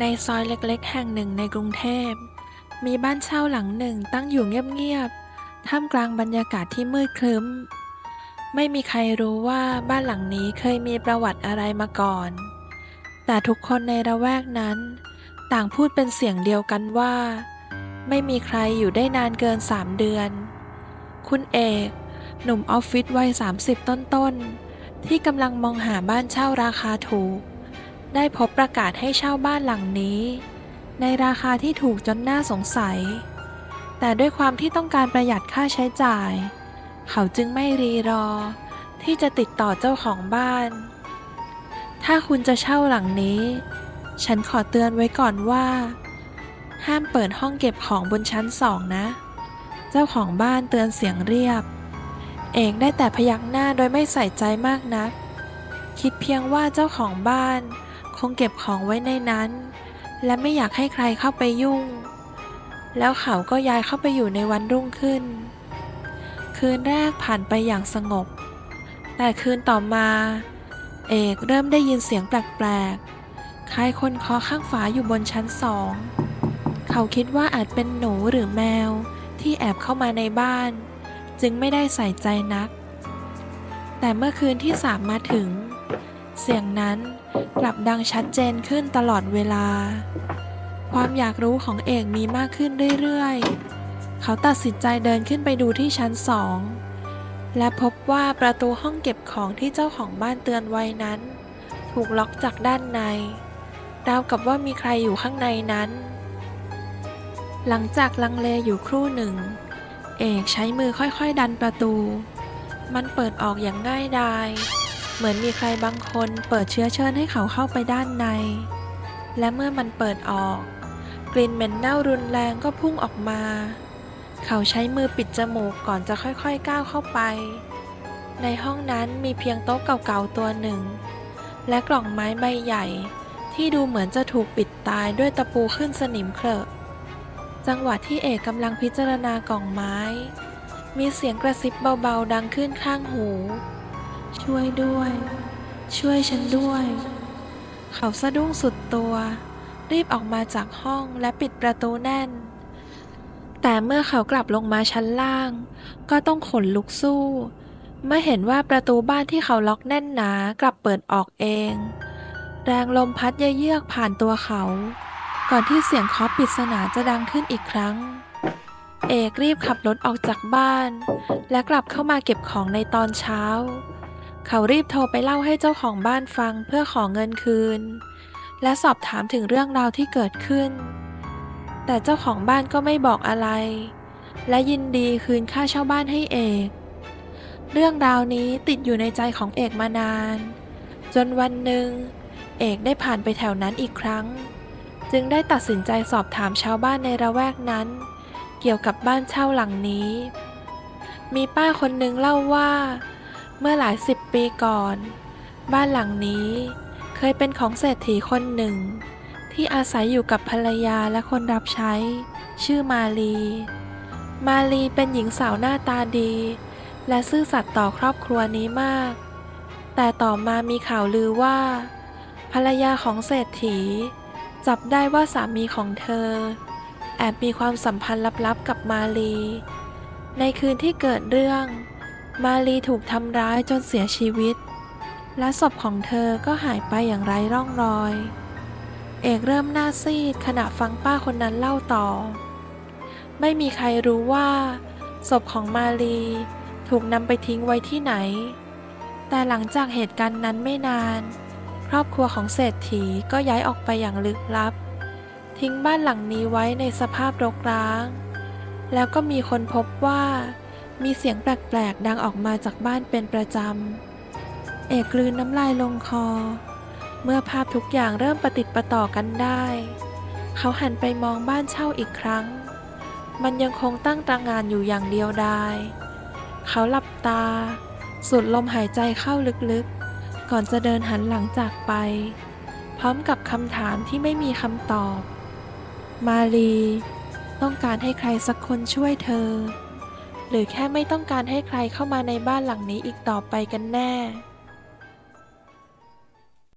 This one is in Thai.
ในซอยเล็กๆ แห่งหนึ่งในกรุงเทพ มีบ้านเช่าหลังหนึ่งตั้งอยู่เงียบๆ ท่ามกลางบรรยากาศที่มืดครึ้ม ไม่มีใครรู้ว่าบ้านหลังนี้เคยมีประวัติอะไรมาก่อน แต่ทุกคนในระแวกนั้น ต่างพูดเป็นเสียงเดียวกันว่า ไม่มีใครอยู่ได้นานเกินสามเดือน คุณเอก หนุ่มออฟฟิศวัย 30 ต้นๆ ที่กำลังมองหาบ้านเช่าราคาถูก ได้พบประกาศให้เช่าบ้านหลังนี้ ในราคาที่ถูกจนน่าสงสัย แต่ด้วยความที่ต้องการประหยัดค่าใช้จ่าย เขาจึงไม่รีรอ ที่จะติดต่อเจ้าของบ้าน ถ้าคุณจะเช่าหลังนี้ ฉันขอเตือนไว้ก่อนว่า ห้ามเปิดห้องเก็บของบนชั้นสองนะ เจ้าของบ้านเตือนเสียงเรียบ เอกได้แต่พยักหน้าโดยไม่ใส่ใจมากนัก คิดเพียงว่าเจ้าของบ้าน คงเก็บของไว้ในนั้น และไม่อยากให้ใครเข้าไปยุ่ง แล้วเขาก็ย้ายเข้าไปอยู่ในวันรุ่งขึ้น คืนแรกผ่านไปอย่างสงบ แต่คืนต่อมา เอกเริ่มได้ยินเสียงแปลกๆ คล้ายคนเคาะข้างฝาอยู่บนชั้นสอง เขาคิดว่าอาจเป็นหนูหรือแมวที่แอบเข้ามาในบ้าน จึงไม่ได้ใส่ใจนัก แต่เมื่อคืนที่สามมาถึง เสียงนั้นกลับดังชัดเจนขึ้นตลอดเวลา ความอยากรู้ของเอกมีมากขึ้นเรื่อยๆ เขาตัดสินใจเดินขึ้นไปดูที่ชั้นสอง และพบว่าประตูห้องเก็บของที่เจ้าของบ้านเตือนไว้นั้น ถูกล็อกจากด้านในราวกับว่ามีใครอยู่ข้างในนั้น หลังจากลังเลอยู่ครู่หนึ่ง เอกใช้มือค่อยๆดันประตู มันเปิดออกอย่างง่ายดาย เหมือนมีใครบางคนเปิดเชื้อเชิญให้เขาเข้าไปด้านใน และเมื่อมันเปิดออก กลิ่นเหม็นเน่ารุนแรงก็พุ่งออกมา เขาใช้มือปิดจมูกก่อนจะค่อยๆก้าวเข้าไป ในห้องนั้นมีเพียงโต๊ะเก่าๆตัวหนึ่ง และกล่องไม้ใบใหญ่ที่ดูเหมือนจะถูกปิดตายด้วยตะปูขึ้นสนิมเคลอะจังหวะที่เอกกำลังพิจารณากล่องไม้ มีเสียงกระซิบเบาๆดังขึ้นข้างหู ช่วยด้วย ช่วยฉันด้วย เขาสะดุ้งสุดตัว รีบออกมาจากห้องและปิดประตูแน่น แต่เมื่อเขากลับลงมาชั้นล่าง ก็ต้องขนลุกสู้ เมื่อเห็นว่าประตูบ้านที่เขาล็อกแน่นหนากลับเปิดออกเอง แรงลมพัดเยือกผ่านตัวเขา ก่อนที่เสียงเคาะปริศนาจะดังขึ้นอีกครั้งเอกรีบขับรถออกจากบ้าน และกลับเข้ามาเก็บของในตอนเช้า เขารีบโทรไปเล่าให้เจ้าของบ้านฟังเพื่อขอเงินคืน และสอบถามถึงเรื่องราวที่เกิดขึ้น แต่เจ้าของบ้านก็ไม่บอกอะไร และยินดีคืนค่าเช่าบ้านให้เอก เรื่องราวนี้ติดอยู่ในใจของเอกมานาน จนวันหนึ่ง เอกได้ผ่านไปแถวนั้นอีกครั้ง จึงได้ตัดสินใจสอบถามชาวบ้านในระแวกนั้น เกี่ยวกับบ้านเช่าหลังนี้ มีป้าคนหนึ่งเล่าว่า เมื่อหลายสิบปีก่อน บ้านหลังนี้เคยเป็นของเศรษฐีคนหนึ่ง ที่อาศัยอยู่กับภรรยาและคนรับใช้ ชื่อมาลี มาลีเป็นหญิงสาวหน้าตาดี และซื่อสัตย์ต่อครอบครัวนี้มาก แต่ต่อมามีข่าวลือว่า ภรรยาของเศรษฐี จับได้ว่าสามีของเธอ แอบมีความสัมพันธ์ลับๆกับมาลี ในคืนที่เกิดเรื่อง มาลีถูกทำร้ายจนเสียชีวิต และศพของเธอก็หายไปอย่างไร้ร่องรอย เอกเริ่มหน้าซีดขณะฟังป้าคนนั้นเล่าต่อ ไม่มีใครรู้ว่าศพของมาลีถูกนำไปทิ้งไว้ที่ไหน แต่หลังจากเหตุการณ์นั้นไม่นาน ครอบครัวของเศรษฐีก็ย้ายออกไปอย่างลึกลับ ทิ้งบ้านหลังนี้ไว้ในสภาพรกร้าง แล้วก็มีคนพบว่า มีเสียงแปลกๆ ดังออกมาจากบ้านเป็นประจำ เอกกลืนน้ำลายลงคอ เมื่อภาพทุกอย่างเริ่มประติดประต่อกันได้ เขาหันไปมองบ้านเช่าอีกครั้ง มันยังคงตั้งตระงานอยู่อย่างเดียวดาย เขาหลับตาสูดลมหายใจเข้าลึกๆ ก่อนจะเดินหันหลังจากไป พร้อมกับคำถามที่ไม่มีคำตอบ มาลี ต้องการให้ใครสักคนช่วยเธอ หรือแค่ไม่ต้องการให้ใครเข้ามาในบ้านหลังนี้อีกต่อไปกันแน่